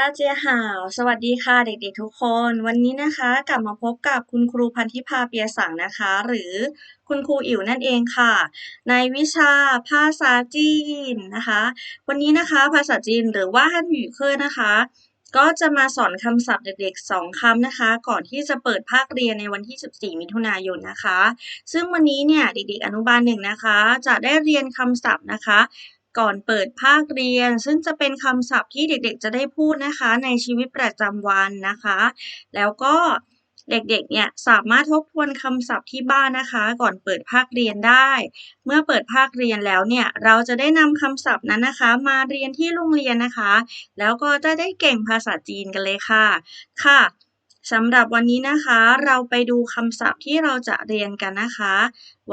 大家好สวัสดีค่ะเด็กๆทุกคน วันนี้นะคะกลับมาพบกับคุณครูพันธิพาเปียสังนะคะ หรือคุณครูอิ๋วนั่นเองค่ะ ในวิชาภาษาจีนนะคะ วันนี้นะคะภาษาจีนหรือว่าฮั่นหยูเคอร์นะคะ ก็จะมาสอนคำศัพท์เด็กๆสองคำนะคะ ก่อนที่จะเปิดภาคเรียนในวันที่ 14 มิถุนายนนะคะ ซึ่งวันนี้เนี่ยเด็กๆอนุบาลหนึ่งนะคะ จะได้เรียนคำศัพท์นะคะ ก่อนเปิดภาคเรียน ซึ่งจะเป็นคำศัพท์ที่เด็กๆ จะได้พูดนะคะ ในชีวิตประจำวันนะคะ แล้วก็เด็กๆ เนี่ยสามารถทบทวนคำศัพท์ที่บ้านนะคะ ก่อนเปิดภาคเรียนได้ เมื่อเปิดภาคเรียนแล้วเนี่ยเราจะได้นำคำศัพท์นั้นนะคะ มาเรียนที่โรงเรียนนะคะ แล้วก็จะได้เก่งภาษาจีนกันเลยค่ะ ค่ะสำหรับวันนี้นะคะ เราไปดูคำศัพท์ที่เราจะเรียนกันนะคะ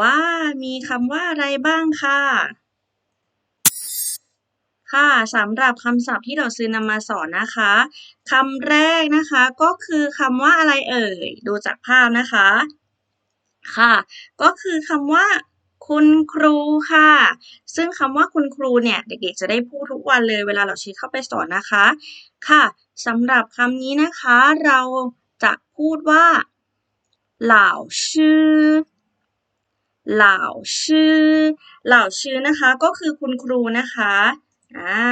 ว่ามีคำว่าอะไรบ้างค่ะ ค่ะสำหรับคำศัพท์ที่เราซื้อนำมาสอนนะคะคำแรกนะคะก็คือคำว่าอะไรเอ่ย ดูจากภาพนะคะ ค่ะ ก็คือคำว่า คุณครูค่ะ ซึ่งคำว่าคุณครูเนี่ย เด็กๆจะได้พูดทุกวันเลยเวลาเราชี้เข้าไปสอนนะคะ ค่ะสำหรับคำนี้นะคะ เราจะพูดว่าเหล่าชื่อเหล่าชื่อเหล่าชื่อนะคะ ก็คือคุณครูนะคะ อ่า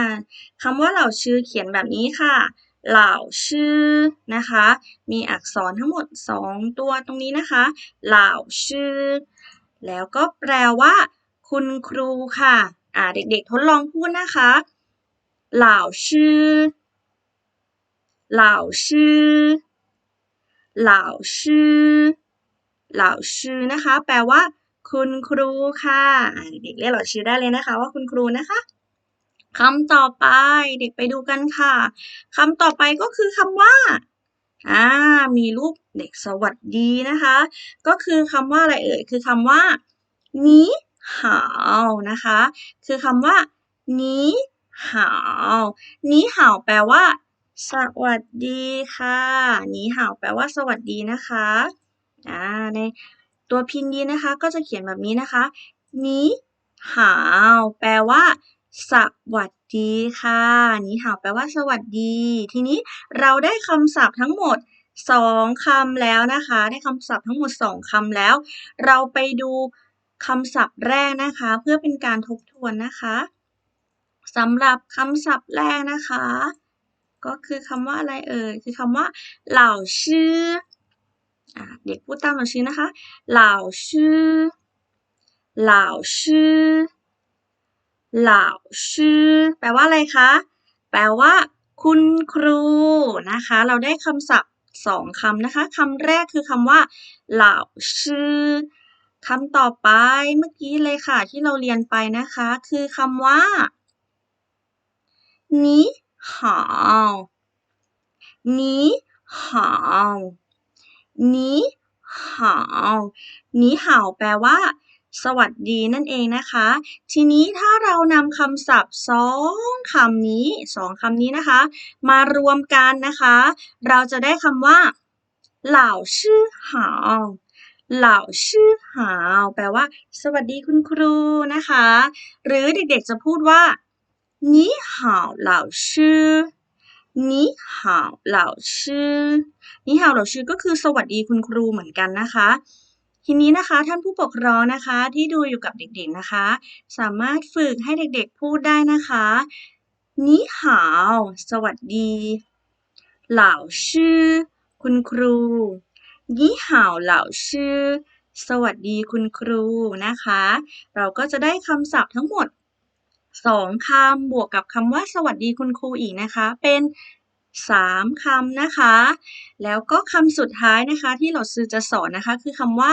คำว่าเหล่าชื่อเขียนแบบนี้ค่ะ เหล่าชื่อนะคะ มีอักษรทั้งหมด 2 ตัวตรงนี้นะคะ เหล่าชื่อ แล้วก็แปลว่า คุณครูค่ะอ่าเด็กๆทดลองพูดนะคะ เหล่าชื่อ เหล่าชื่อ เหล่าชื่อ เหล่าชื่อนะคะ แปลว่า คุณครูค่ะเด็กๆเรียกเหล่าชื่อได้เลยนะคะ ว่าคุณครูนะคะ คำต่อไปเด็กไปดูกันค่ะคำต่อไปก็คือคำว่าอ่ามีรูปเด็กสวัสดีนะคะ ก็คือคำว่าอะไรเอ่ยคือคำว่านี้หาวนะคะ คือคำว่านี้หาวนี้หาวแปลว่า สวัสดีค่ะนี้หาวแปลว่าสวัสดีนะคะอ่าในตัวพินดีนะคะ ก็จะเขียนแบบนี้นะคะนี้หาวแปลว่า สวัสดีค่ะนี่หาวแปลว่าสวัสดี ทีนี้เราได้คำศัพท์ทั้งหมดสองคำแล้วนะคะ ได้คำศัพท์ทั้งหมดสองคำแล้ว เราไปดูคำศัพท์แรกนะคะ เพื่อเป็นการทบทวนนะคะสำหรับคำศัพท์แรกนะคะ ก็คือคำว่าอะไรเอ่ยคือคำว่าเหล่าชื่อเด็กพูดตามเหล่าชื่อนะคะ เหล่าชื่อเหล่าชื่อ หล่าชื่อ แปลว่าอะไรคะ แปลว่า คุณครูนะคะ เราได้คำศัพท์สองคำนะคะคำแรกคือคำว่า เหล่าชื่อคำต่อไปเมื่อกี้เลยค่ะ ที่เราเรียนไปนะคะ คือคำว่านี้หาวนี้หาวนี้หาวนี้หาวแปลว่า สวัสดีนั่นเองนะคะ ทีนี้ถ้าเรานำคำศัพท์สองคำนี้สองคำนี้นะคะ มารวมกันนะคะ เราจะได้คำว่าเหล่าชื่อหาวเหล่าชื่อหาวแปลว่า สวัสดีคุณครูนะคะ หรือเด็กๆจะพูดว่านี่หาวเหล่าชื่อนี่หาวเหล่าชื่อนี่หาวเหล่าชื่อก็คือสวัสดีคุณครูเหมือนกันนะคะ ทีนี้นะคะท่านผู้ปกครองนะคะที่ดูอยู่กับเด็กๆนะคะ สามารถฝึกให้เด็กๆพูดได้นะคะนี่หาว สวัสดี เหล่าชื่อ คุณครูนี่หาวเหล่าชื่อ สวัสดีคุณครูนะคะ เราก็จะได้คำศัพท์ทั้งหมดสองคำบวกกับคำว่าสวัสดีคุณครูอีกนะคะ เป็น สามคำนะคะ แล้วก็คำสุดท้ายนะคะที่เราซื้อจะสอนนะคะ คือคำว่า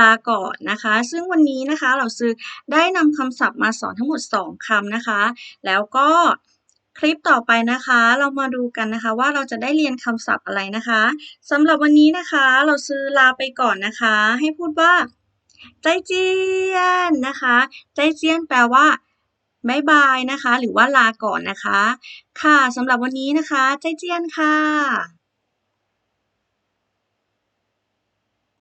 ลาก่อนนะคะ ซึ่งวันนี้นะคะเราซื้อได้นำคำศัพท์มาสอนทั้งหมด 2คำนะคะ แล้วก็คลิปต่อไปนะคะ เรามาดูกันนะคะว่าเราจะได้เรียนคำศัพท์อะไรนะคะสำหรับวันนี้นะคะเราซื้อลาไปก่อนนะคะ ให้พูดว่าใจเจียนนะคะ ใจเจียนแปลว่า บายบายนะคะ หรือว่าลาก่อนนะคะ ค่ะสำหรับวันนี้นะคะ ใจเจียนค่ะ